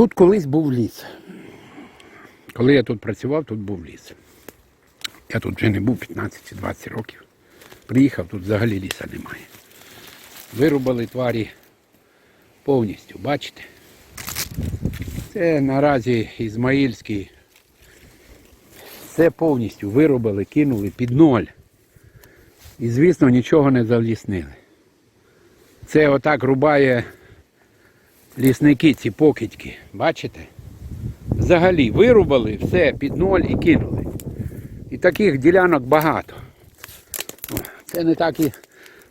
Тут колись був ліс. Коли я тут працював, тут був ліс. Я тут вже не був 15 чи 20 років. Приїхав, тут взагалі ліса немає. Вирубали тварі повністю, бачите? Це наразі Ізмаїльський. Все повністю вирубали, кинули під ноль. І, звісно, нічого не заліснили. Це отак рубає лісники, ці покидьки. Бачите? Взагалі вирубали все під ноль і кинули. І таких ділянок багато. Це не так і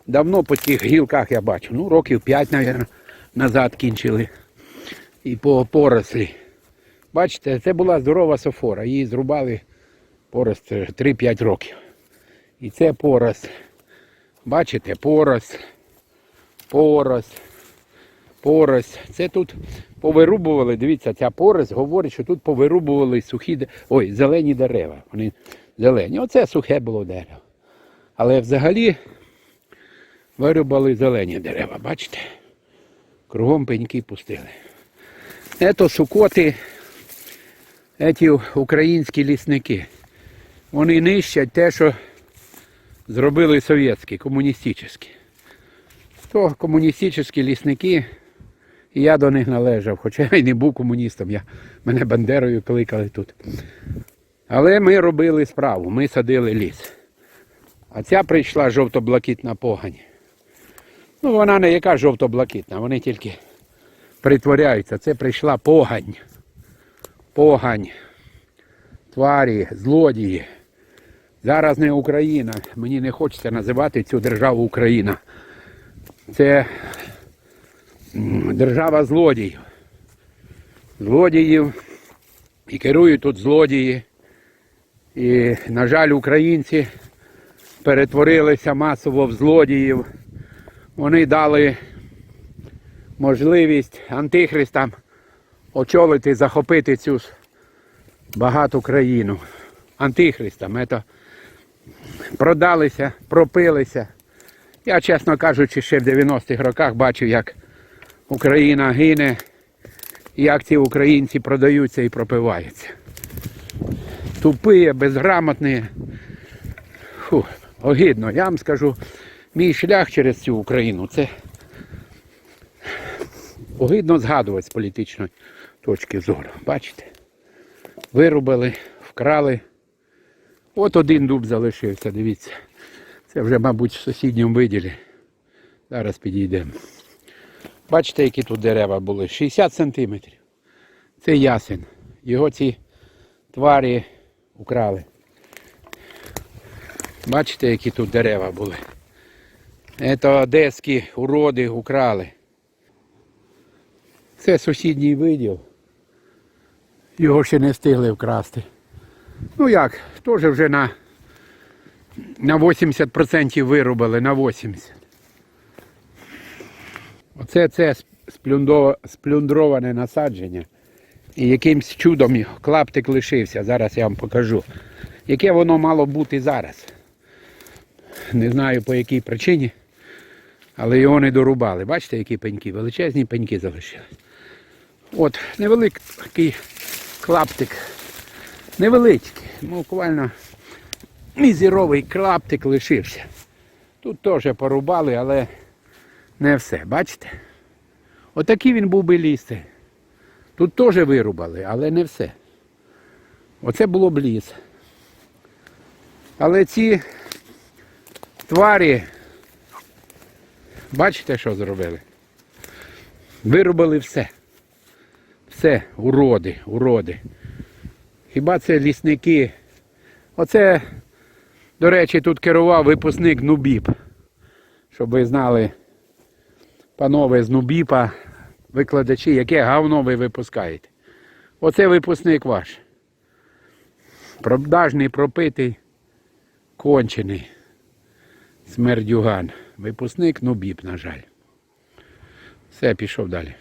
давно по цих гілках я бачу. Ну, років 5, мабуть, назад кінчили. І по порослі. Бачите, це була здорова софора. Її зрубали порост 3-5 років. І це порост. Бачите, порост, порост, порост. Це тут повирубували, дивіться, ця порость говорить, що тут повирубували сухі, ой, зелені дерева. Вони зелені. Оце сухе було дерево. Але взагалі вирубали зелені дерева, бачите? Кругом пеньки пустили. Це сукоти, ці українські лісники. Вони нищать те, що зробили совєтські, комуністичні. То комуністичні лісники, і я до них належав, хоча я й не був комуністом, я, мене Бандерою кликали тут. Але ми робили справу, ми садили ліс. А ця прийшла жовто-блакитна погань. Ну, вона не яка жовто-блакитна, вони тільки притворяються. Це прийшла погань. Погань. Тварі, злодії. Зараз не Україна. Мені не хочеться називати цю державу Україна. Це держава злодіїв. Злодіїв. І керують тут злодії. І, на жаль, українці перетворилися масово в злодіїв. Вони дали можливість антихристам очолити, захопити цю багату країну. Антихристам. Це продалися, пропилися. Я, чесно кажучи, ще в 90-х роках бачив, як Україна гине, як ці українці продаються і пропиваються. Тупі, безграмотні. Фу, огидно. Я вам скажу, мій шлях через цю Україну це огидно згадувати з політичної точки зору. Бачите? Вирубали, вкрали. От один дуб залишився, дивіться. Це вже, мабуть, в сусідньому виділі. Зараз підійдемо. Бачите, які тут дерева були? 60 сантиметрів. Це ясен. Його ці тварі украли. Бачите, які тут дерева були. Це одеські уроди украли. Це сусідній виділ. Його ще не встигли вкрасти. Ну як, теж вже на, на 80% вирубали, на 80%. Оце це сплюндроване насадження. І якимсь чудом клаптик лишився. Зараз я вам покажу. Яке воно мало бути зараз. Не знаю по якій причині. Але його не дорубали. Бачите, які пеньки? Величезні пеньки залишились. От, невеликий клаптик. Невеличкий. Ну, буквально мізеровий клаптик лишився. Тут теж порубали, але не все. Бачите? Отакий він був би ліс. Тут теж вирубали, але не все. Оце було б ліс. Але ці тварі, бачите, що зробили? Вирубали все. Все, уроди, уроди. Хіба це лісники? Оце, до речі, тут керував випускник Нубіп. Щоб ви знали, панове з Нубіпа, викладачі, яке говно ви випускаєте. Оце випускник ваш. Продажний, пропитий, кончений. Смердюган. Випускник Нубіп, на жаль. Все, пішов далі.